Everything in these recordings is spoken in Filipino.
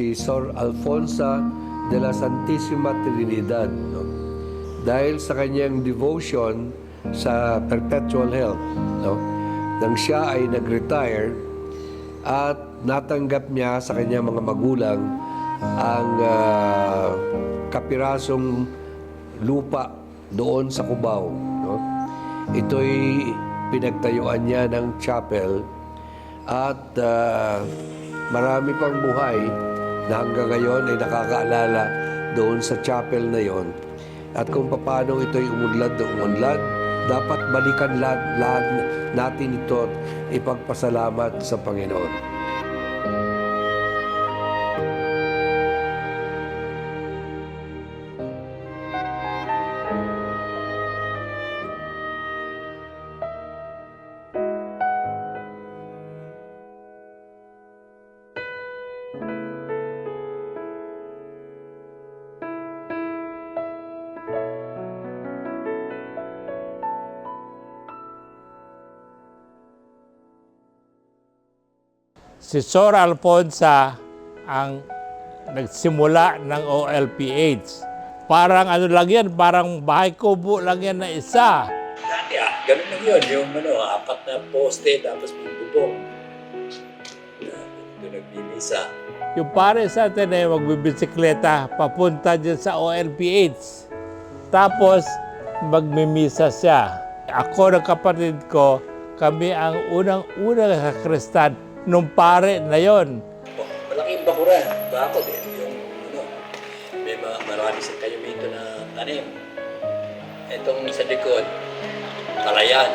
si Sor Alfonsa de la Santisima Trinidad. No? Dahil sa kanyang devotion sa perpetual health, no? nang siya ay nag-retire at natanggap niya sa kanyang mga magulang ang ah, kapirasong lupa doon sa Cubao. No? Ito'y pinagtayuan niya ng chapel at ah, marami pang buhay na hanggang ngayon ay nakakaalala doon sa chapel na yon. At kung paano ito'y umunlad na umunlad, dapat balikan lahat, lahat natin ito at ipagpasalamat sa Panginoon. Si Sor Alfonsa ang nagsimula ng OLPH. Parang ano lang yan, parang bahay kubo lang yan na isa. Dati ah, ganun lang yun. Yung ano, apat na poste, tapos may bubong. Doon nagbibisa. Yung pare sa atin ay magbibisikleta papunta dyan sa OLPH. Tapos magmimisa siya. Ako ng kapatid ko, kami ang unang-unang kakristan nung pare na yon. Oh, Malaking bakuran. Bakod eh. Yung ano, may mga marami sa kayo dito na tanim. Itong sa likod, palayan.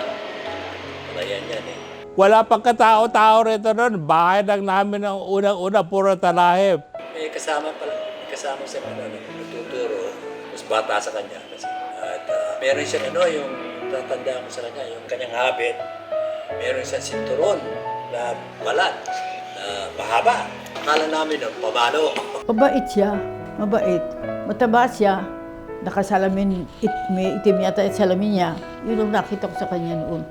Palayan yan eh. Wala pang katao-tao rito noon. Bahay lang namin ang unang-una, puro talahib. May kasama pala, may kasama sa ano, nagtuturo. Mas bata sa kanya kasi. At ah, meron siya ano, yung tatanda ko sa kanya, yung kanyang habit. Meron siyang sinturon na balat, na mahaba. Akala namin nun, pamalo. Mabait siya, mabait. Mataba siya. Nakasalamin, it, may itim yata yung salamin niya. Yun ang nakita ko sa kanya noon.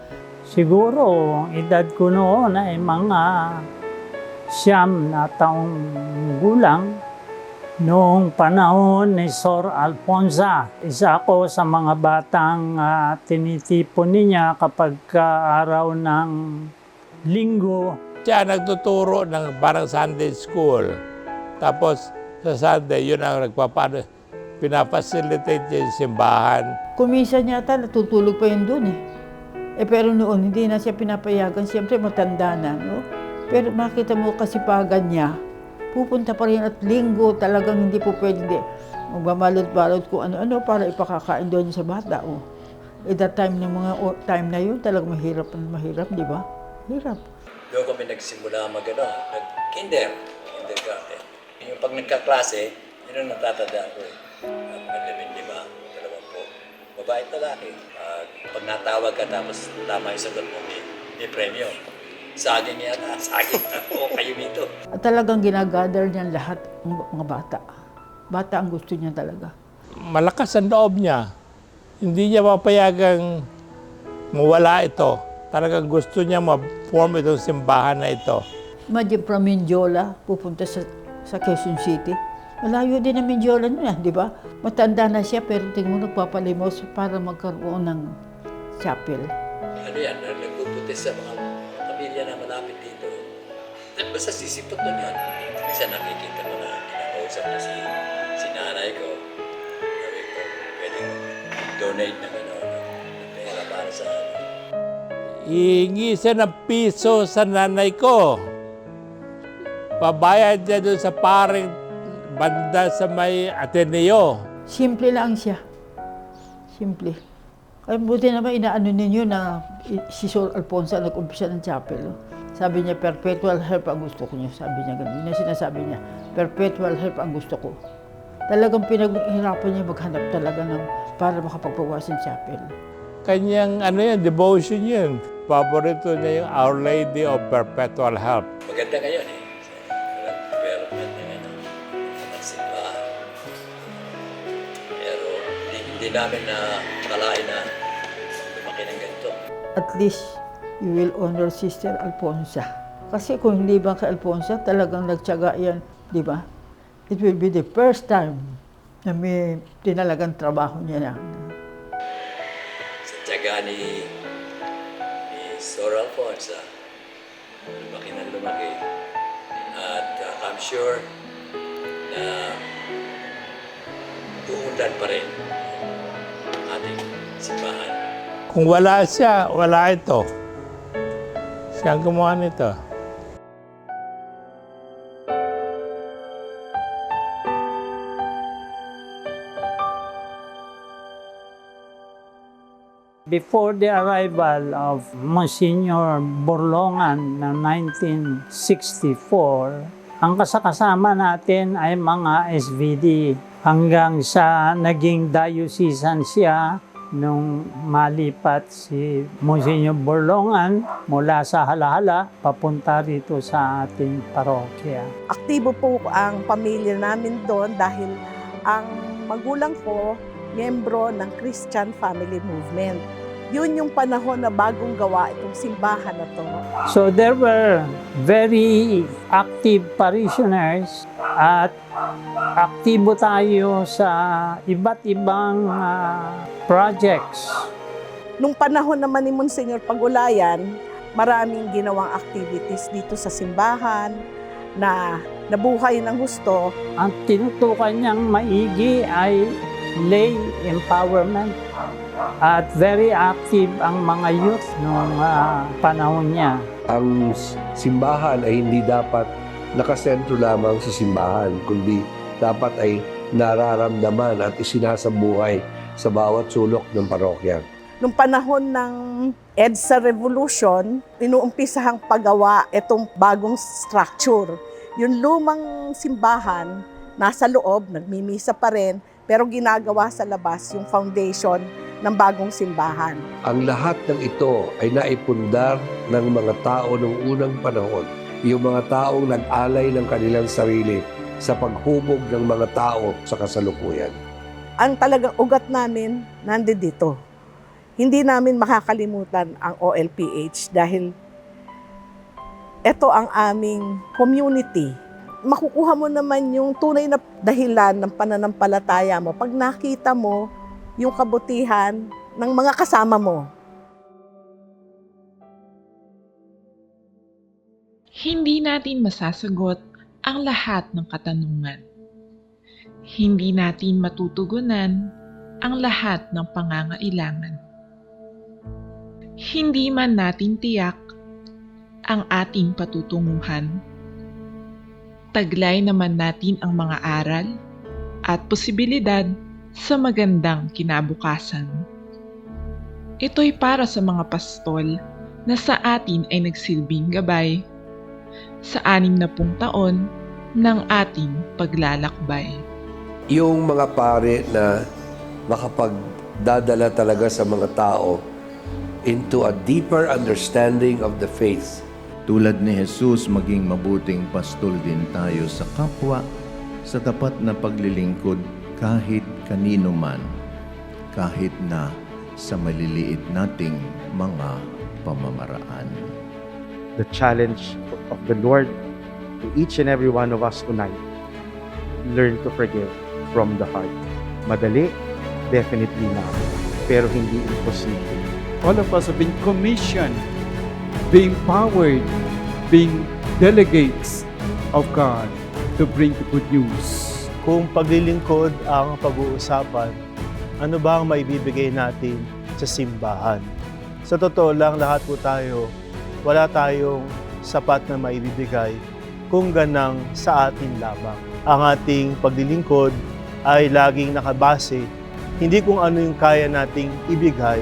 Siguro, ang edad ko noon ay mga siyam na taong gulang noong panahon ni Sor Alfonsa. Isa ako sa mga batang ah, tinitipon niya kapag ka araw ng linggo. Siya nagtuturo ng parang Sunday school. Tapos sa Sunday, yun ang nagpapano, pinapacilitate niya yung simbahan. Kuminsan yata, natutulog pa yun doon eh. Eh pero noon, hindi na siya pinapayagan. Siyempre, matanda na, no? Pero makita mo kasipagan niya, pupunta pa rin at linggo talagang hindi po pwede. Hindi. Magbabalot-balot kung ano-ano para ipakakain doon sa bata. Oh. Eh, that time ng mga time na yun, talagang mahirap na mahirap, di ba? Hirap. Doon kami nagsimula mag ano, nag-kinder, kindergarten. Yung pag nagkaklase, yun ang natatanda ko eh. At Malabing lima, dalawang po. Babae at lalaki. At pag natawag ka tapos tama yung sagot mo, may, may premyo. Saging yata, saging. Oo, kayo dito. At talagang ginagather niyan lahat ng mga bata. Bata ang gusto niya talaga. Malakas ang loob niya. Hindi niya mapayagang mawala ito. Talagang gusto niya ma-form itong simbahan na ito. Imagine from Mindiola, pupunta sa, sa Quezon City. Malayo din ang Mindiola niya, di ba? Matanda na siya, pero tingin mo nagpapalimos para magkaroon ng chapel. Ano yan, nagpupuntis sa mga pamilya na malapit dito. Basta sisipot nun yan. Minsan nakikita ko na kinakausap na si, si nanay ko. Sabi ko, pwede donate ng Ihingi siya ng piso sa nanay ko. Pabayad niya doon sa paring banda sa may Ateneo. Simple lang siya. Simple. Kaya buti naman inaano ninyo na si Sir Alfonso nag-umpisa ng chapel. Sabi niya, perpetual help ang gusto ko niya. Sabi niya ganun. Yun sinasabi niya, perpetual help ang gusto ko. Talagang pinaghirapan niya maghanap talaga ng para makapagpawas ng chapel. Kanyang ano yan, devotion yun. Paborito niya yung Our Lady of Perpetual Help. Maganda ngayon eh. Development ng ano, ng simbahan. Pero hindi, hindi namin na kalain na lumaki ng ganito. At least, you will honor Sister Alfonsa. Kasi kung hindi ba kay Alfonsa, talagang nagtyaga yan, di ba? it will be the first time na may tinalagang trabaho niya na. Sa tiyaga ni, Sor Alfonso, lumaki ng lumaki. At uh, I'm sure na uundan pa rin ating simbahan. Kung wala siya, wala ito. Siya gumawa nito. Before the arrival of Monsignor Borlongan na 1964, ang kasakasama natin ay mga SVD hanggang sa naging diocesan siya nung malipat si Monsignor Borlongan mula sa Halahala papunta rito sa ating parokya. aktibo po ang pamilya namin doon dahil ang magulang ko miyembro ng Christian Family Movement. Yun yung panahon na bagong gawa itong simbahan na to. So there were very active parishioners at aktibo tayo sa iba't ibang ah, projects. Nung panahon naman ni Monsignor Pagulayan, maraming ginawang activities dito sa simbahan na nabuhay ng gusto. Ang tinutukan niyang maigi ay lay empowerment at very active ang mga youth noong ah, panahon niya. Ang simbahan ay hindi dapat nakasentro lamang sa simbahan, kundi dapat ay nararamdaman at isinasabuhay sa bawat sulok ng parokya. Nung panahon ng EDSA Revolution, inuumpisahang paggawa itong bagong structure. Yung lumang simbahan, nasa loob, nagmimisa pa rin, pero ginagawa sa labas yung foundation ng bagong simbahan. Ang lahat ng ito ay naipundar ng mga tao noong unang panahon. Yung mga taong nag-alay ng kanilang sarili sa paghubog ng mga tao sa kasalukuyan. Ang talagang ugat namin, nandito dito. Hindi namin makakalimutan ang OLPH dahil ito ang aming community. Makukuha mo naman yung tunay na dahilan ng pananampalataya mo pag nakita mo yung kabutihan ng mga kasama mo. Hindi natin masasagot ang lahat ng katanungan. Hindi natin matutugunan ang lahat ng pangangailangan. Hindi man natin tiyak ang ating patutunguhan. Taglay naman natin ang mga aral at posibilidad sa magandang kinabukasan. Ito'y para sa mga pastol na sa atin ay nagsilbing gabay sa anim na pung taon ng ating paglalakbay. Yung mga pare na makapagdadala talaga sa mga tao into a deeper understanding of the faith. Tulad ni Jesus, maging mabuting pastol din tayo sa kapwa sa tapat na paglilingkod kahit kanino man, kahit na sa maliliit nating mga pamamaraan. the challenge of the Lord to each and every one of us tonight. Learn to forgive from the heart. Madali? Definitely not. Pero hindi imposible. all of us have been commissioned, being powered, being delegates of God to bring the good news. Kung paglilingkod ang pag-uusapan, ano ba ang maibibigay natin sa simbahan? Sa totoo lang, lahat po tayo, wala tayong sapat na maibibigay kung ganang sa atin lamang. Ang ating paglilingkod ay laging nakabase, hindi kung ano yung kaya nating ibigay,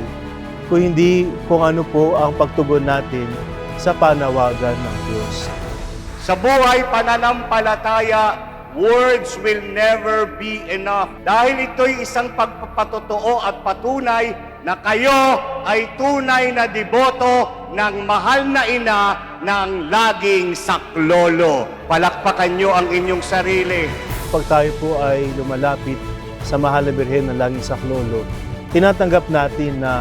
kung hindi kung ano po ang pagtugon natin sa panawagan ng Diyos. Sa buhay pananampalataya, words will never be enough. Dahil ito'y isang pagpapatotoo at patunay na kayo ay tunay na deboto ng mahal na ina ng laging saklolo. Palakpakan nyo ang inyong sarili. pag tayo po ay lumalapit sa mahal na birhen ng langit sa Klolo, tinatanggap natin na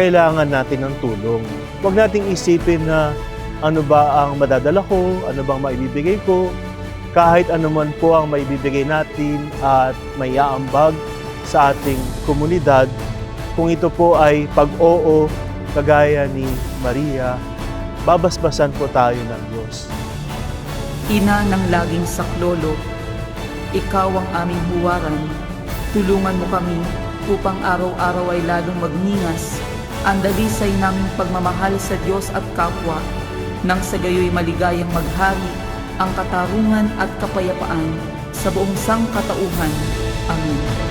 kailangan natin ng tulong. Huwag nating isipin na ano ba ang madadala ko, ano bang maibibigay ko. kahit anuman po ang maibibigay natin at may aambag sa ating komunidad, kung ito po ay pag-oo kagaya ni Maria, babasbasan po tayo ng Diyos. Ina ng laging saklolo, ikaw ang aming huwaran. Tulungan mo kami upang araw-araw ay lalong magningas ang dalisay naming pagmamahal sa Diyos at kapwa nang sa gayoy maligayang maghari ang katarungan at kapayapaan sa buong sangkatauhan. Amen.